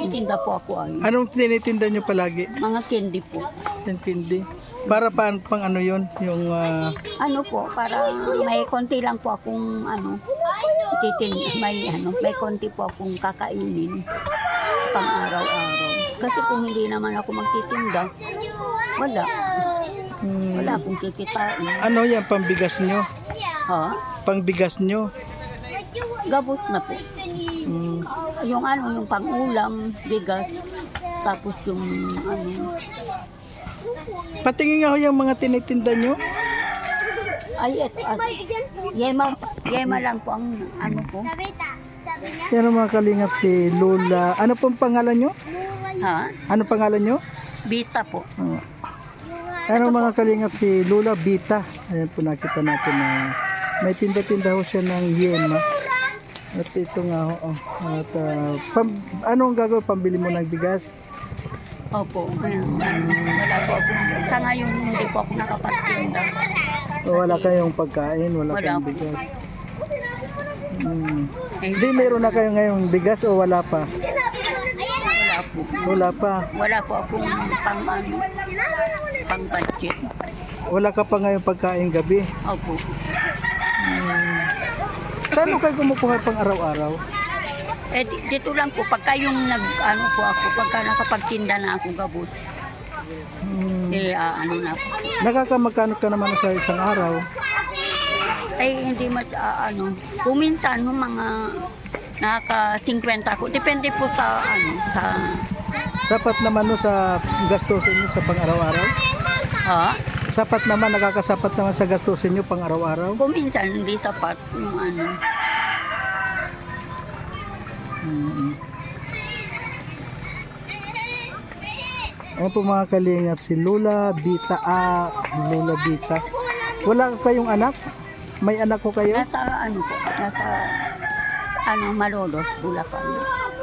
Itinda po ako ay. Anong tinitinda nyo palagi? Mga candy po. Yung candy. Para paan pang ano yon yung ah, Ano po, para may konti lang po akong ano, titin, may ano, may konti po akong kakainin pang araw-araw. Kasi kung hindi naman ako magtitinda, wala. hmm, Wala akong kikitain. ano yan pambigas nyo? Ha? Pangbigas nyo? Gabos na po. Hmm, Yung ano, yung pang-ulam, bigas, tapos yung ano, patingin nga ho yung mga tinitinda nyo. ay, eto, at, yema, yema lang po ang ano po. Yan ang mga kalingap si Lola. Ano pong pangalan nyo? Ha? Ano pangalan nyo? Bita po. Ah. Ano mga kalingap si Lola Bita. Ayan po nakita natin na may tinda-tinda ho siya ng yema. At ito nga ho. oh. At, ah, pam, ano ang gagawin? Pambili mo ng bigas? Opo. Ano, wala po ako. Sa ngayon, hindi po ako nakapagtinda. O wala kayong pagkain? Wala, Wala kayong po. bigas? Hmm. Eh, Hindi, meron na kayo ngayong bigas o wala pa? wala po. Wala pa. Wala po akong pang ano, pang budget. Wala ka pa ngayong pagkain gabi. Opo. Hmm. Saan mo kayo kumukuha pang araw-araw? Eh, di- dito lang po, pagka yung nag, ano po ako, pagka nakapagtinda na ako gabot, Hmm. eh, ah, ano na po. Nakakamagkano ka naman sa isang araw? Eh, hindi mat, ah, ano, kuminsan, nung mga nakaka-50 ako, depende po sa, ano, sa, Sapat naman no sa gastusin nyo sa pang-araw-araw? ha? Sapat naman, nakakasapat naman sa gastusin nyo pang araw-araw? Kuminsan, hindi sapat yung ano, Mm. Ano po mga kalingap, si Lola Bita, ah, Lola Bita. Wala kayong anak? May anak ko kayo? nasa, ano po, nasa, ano, Malolos, Bulacan.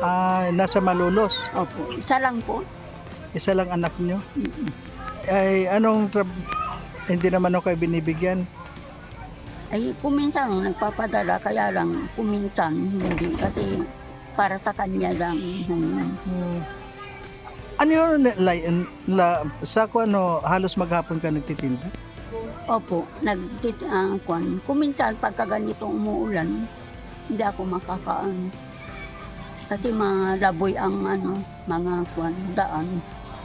Ah, nasa Malolos. Opo, isa lang po. Isa lang anak nyo. Mm-mm. Ay, anong trab- hindi naman ako kayo binibigyan? Ay, kuminsan, nagpapadala, kaya lang, kuminsan, hindi, kasi para sa kanya lang. Hmm. Ano yun, la, la, sa ko ano, halos maghapon ka nagtitinda? Opo, nag, uh, kwan, kuminsan, pagka ganito umuulan, hindi ako makakaan. Kasi malaboy ang ano, mga kwan, daan.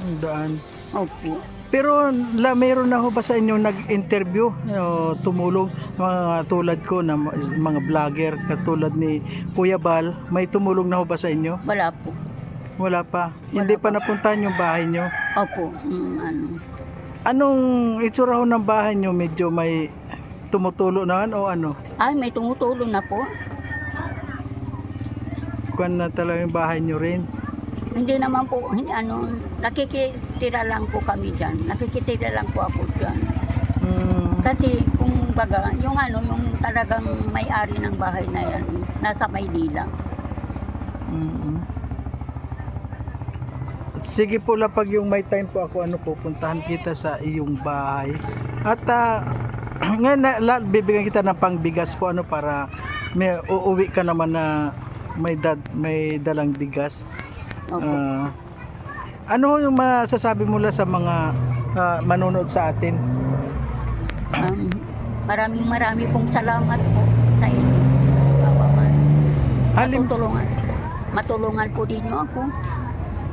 Ang Daan. Opo. Pero la, mayroon na ho ba sa inyo nag-interview, o tumulong mga tulad ko na mga vlogger katulad ni Kuya Bal, may tumulong na ho ba sa inyo? Wala po. Wala pa. Hindi pa napuntahan yung bahay nyo. Opo, mm, ano. Anong itsura ho ng bahay nyo? Medyo may tumutulo naman o ano? Ay, may tumutulong na po. Kuan na talaga yung bahay nyo rin. Hindi naman po, hindi, ano, nakikitira lang po kami dyan. Nakikitira lang po ako dyan. Mm, Kasi kung baga, yung ano, yung talagang may-ari ng bahay na yan, nasa Maynila. mm. Sige po lapag yung may time po ako ano pupuntahan kita sa iyong bahay. At ah, ngayon na, la, bibigyan kita ng pangbigas po ano para may uuwi ka naman na may dad, may dalang bigas. Opo. Ah, ano yung masasabi mo lang sa mga ah, manonood sa atin? Um, maraming marami pong salamat po sa inyo. Halim, Matutulungan. Matulungan po din niyo ako.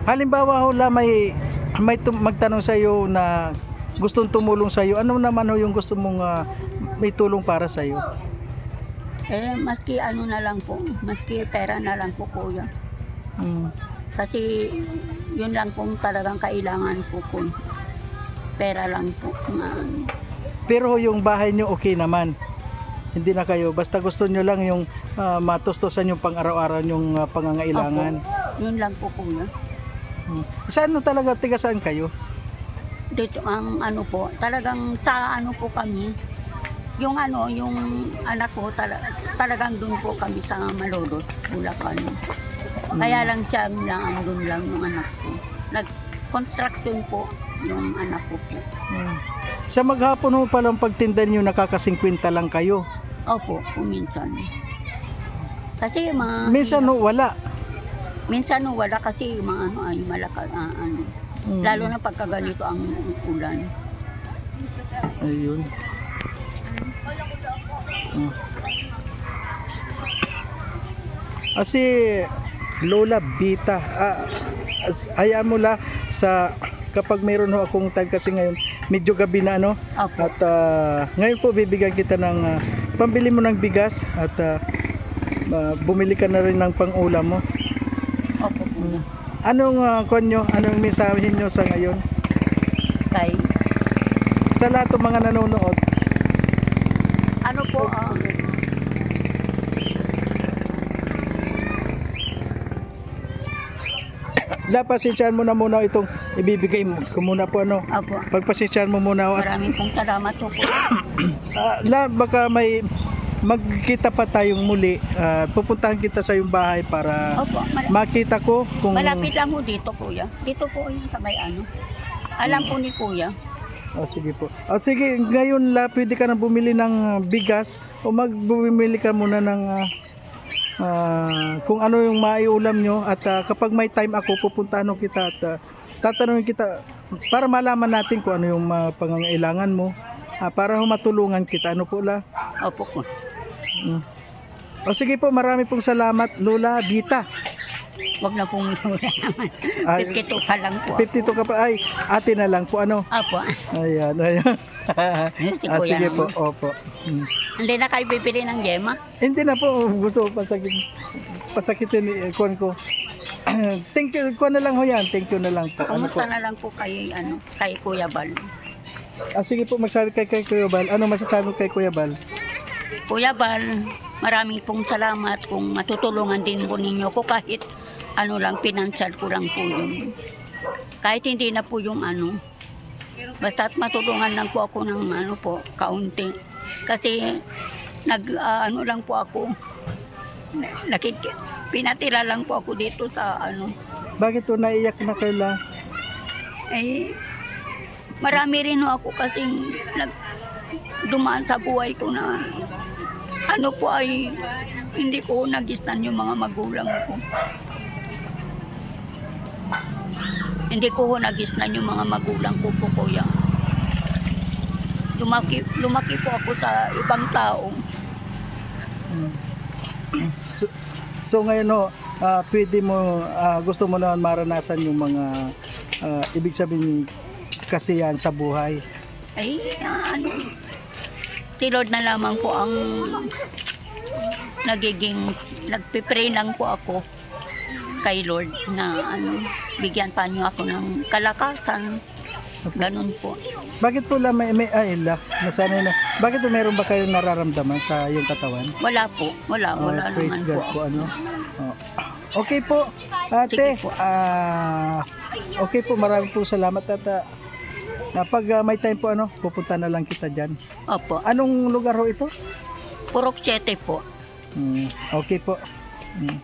halimbawa ho la may may magtanong sa iyo na gustong tumulong sa iyo. Ano naman ho yung gusto mong ah, may tulong para sa iyo? Eh, maski ano na lang po, maski pera na lang po kuya. Mm. Kasi yun lang pong talagang kailangan po po. Pera lang po. Na, Pero yung bahay nyo okay naman. Hindi na kayo. Basta gusto nyo lang yung ah, matustusan yung pang-araw-araw yung ah, pangangailangan. yun lang po kuya. Hmm. Saan no talaga? Tiga saan kayo? dito ang ano po, talagang sa ano po kami, yung ano, yung anak ko, tala, talagang doon po kami sa Malodot, Bulacan. Kaya lang siya lang, doon lang yung anak ko. Nag-construction po yung anak ko po. Hmm. Sa maghapon ho palang pagtinda niyo nakaka-50 lang kayo. Opo, kuminsan. Kasi yung mga... Minsan no, wala. Minsan no, wala kasi yung mga ano ay malaka, ah, ano. Hmm. Lalo na pagka ganito ang ulan. Ayun. Hmm. Kasi Lola Bita, ah, hayaan mo la sa kapag mayroon ho akong time kasi ngayon medyo gabi na no Opo. at ah, ngayon po bibigyan kita ng ah, pambili mo ng bigas at ah, ah, bumili ka na rin ng pang-ulam mo. Opo po. Anong uh, konyo, anong mensahe nyo sa ngayon? Kay, Sa lahat ng mga nanonood, ano po, ah, la pasensyahan mo na muna itong ibibigay mo ko muna po ano. opo. Pagpasensyahan mo muna at Maraming pong salamat po ah, la baka may magkita pa tayong muli. at pupuntahan kita sa iyong bahay para Opo, mal- makita ko kung malapit lang po dito, kuya. Dito po yung sa may ano. Alam po ni kuya. Oh, sige po. Oh, sige, ngayon la pwede ka na bumili ng bigas o magbumili ka muna ng ah, ah, kung ano yung maiulam nyo at ah, kapag may time ako pupuntahan kita at ah, tatanungin kita para malaman natin kung ano yung mga pangangailangan mo ah, para matulungan kita ano po la Opo po. Mm. o sige po marami pong salamat Lola Bita Huwag na pong mura naman. Ay. 52 ka lang po. 52 ka pa ay ate na lang po ano Opo. ayan ayan Si ah, kuya sige po naman. opo Mm. Hindi na kayo bibili ng yema? Hindi na po, gusto ko pasakit, pasakitin ni eh, kuwan ko. thank you, kuwan na lang ho yan, thank you na lang po. Ano po? Kumusta na lang po kay, ano, kay Kuya Bal? Ah, sige po, magsabi kay, kay Kuya Bal. Ano masasabi mo kay Kuya Bal? Kuya Bal, maraming pong salamat kung matutulungan din po ninyo ko kahit ano lang, pinansyal ko lang po yun. Kahit hindi na po yung ano, basta't matulungan lang po ako ng ano po, kaunti. Kasi nag ah, ano lang po ako, nakik pinatira lang po ako dito sa ano, Bakit to naiyak na kaila? eh, marami rin ako kasi nag, dumaan sa buhay ko na ano po ay hindi ko nagistan yung mga magulang ko. Hindi ko ho nagistan yung mga magulang ko po, kuya. Lumaki, lumaki po ako sa ibang tao. Mm. So, so ngayon ho, ah, pwede mo, ah, gusto mo na maranasan yung mga ah, ibig sabihin kasiyahan sa buhay. Ay, ano, si Lord na lamang po ang nagiging, nagpipray lang po ako kay Lord na ano, bigyan pa niyo ako ng kalakasan. Ganun po. Bakit po la may, may ay la, nasanay na. Bakit po meron ba kayong nararamdaman sa iyong katawan? Wala po. Wala, Oh, wala praise naman God po. po ano. Oh. Okay po. Ate, Sige po. ah okay po, marami po salamat at ah, ah, pag ah, may time po ano, pupunta na lang kita diyan. Opo. Anong lugar ho ito? Purok 7 po. Hmm, okay po. Hmm,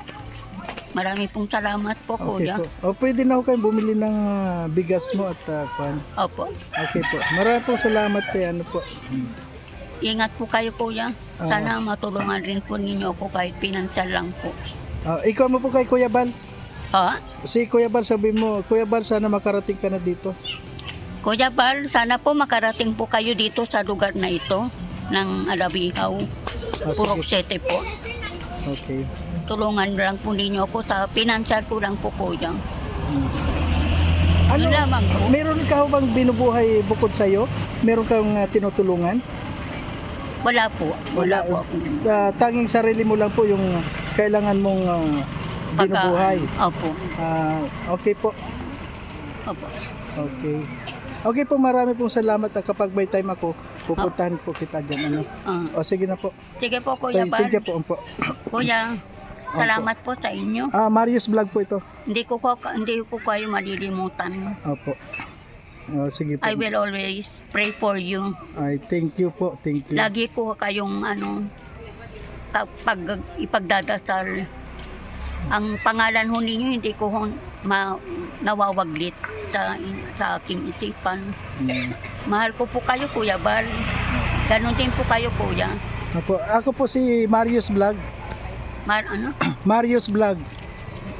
Marami pong salamat po, okay kuya. po. O pwede na ho kayo bumili ng ah, bigas mo at uh, kwan. Opo. Okay po. Marami po salamat kay ano po. Hmm. Ingat po kayo, kuya. Ah. Sana matulungan rin po ninyo ako kahit pinansyal lang po. Ah, ikaw mo po kay Kuya Bal. Ha? Si Kuya Bal sabi mo, Kuya Bal sana makarating ka na dito. Kuya Bal, sana po makarating po kayo dito sa lugar na ito ng Alabihaw. Ah, Purok sige. 7 po. Okay. Tulungan lang po ninyo ako sa pinansyal ko lang po, kuya. Hmm. Ano lamang po? meron ka bang binubuhay bukod sa iyo? Meron kang ah, tinutulungan? Wala po. Wala, po. Ah, tanging sarili mo lang po yung kailangan mong Pagka- binubuhay. Opo. Ah, okay po. Opo. Okay. Okay po, marami pong salamat at kapag may time ako, pupuntahan po kita dyan. Ano? Ah, O sige na po. sige po, Kuya Bal. thank you po. Umpo. Kuya, salamat po sa inyo. Ah, Marius Vlog po ito. Hindi ko, ko hindi ko kayo malilimutan. Opo. Oh, sige po. I will always pray for you. Ay, thank you po. Thank you. Lagi ko kayong ano, kapag ipagdadasal, ang pangalan ho ninyo hindi ko ho ma, nawawaglit sa, sa aking isipan. Mm. Mahal ko po kayo, Kuya Bal. Ganon din po kayo, Kuya. Opo, ako po si Marius Vlog. Mar, ano? Marius Vlog.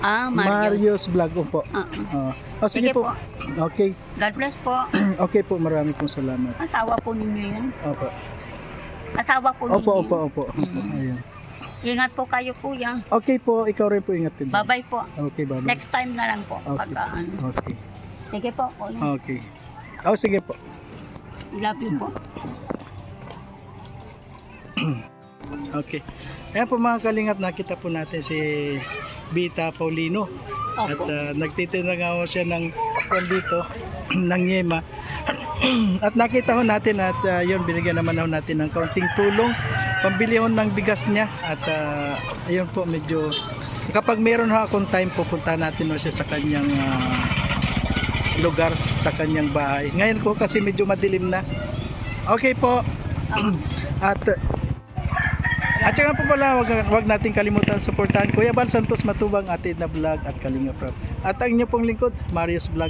Ah, Mario. Marius Vlog po. Ah, ah. Oh. Oh, sige, po. Okay. God bless po. Okay po, marami pong salamat. Asawa po ninyo yan. Opo. Asawa po ninyo. Opo, opo, opo. Mm. Ayun. Ingat po kayo, Kuya. Okay po, ikaw rin po ingat din. Bye-bye po. Okay, bye-bye. Next time na lang po. Okay. Pagka, ano. Okay. Sige po, Kuya. Okay. Oh, sige po. I love you po. Okay. Ayan po mga kalingap, nakita po natin si Bita Paulino. At Opo. uh, nagtitinda nga siya ng kwan dito, ng Yema. at nakita ho natin at uh, yun, binigyan naman ho natin ng kaunting tulong. Pambili ho ng bigas niya. At uh, ayun po, medyo kapag meron ho akong time, pupunta natin ho siya sa kanyang ah, lugar, sa kanyang bahay. Ngayon po kasi medyo madilim na. Okay po. At at saka po pala, wag, wag natin kalimutan suportahan Kuya Bal Santos Matubang, Atid na Vlog at Kalinga Prab. At ang inyo pong lingkod, Marius Vlog.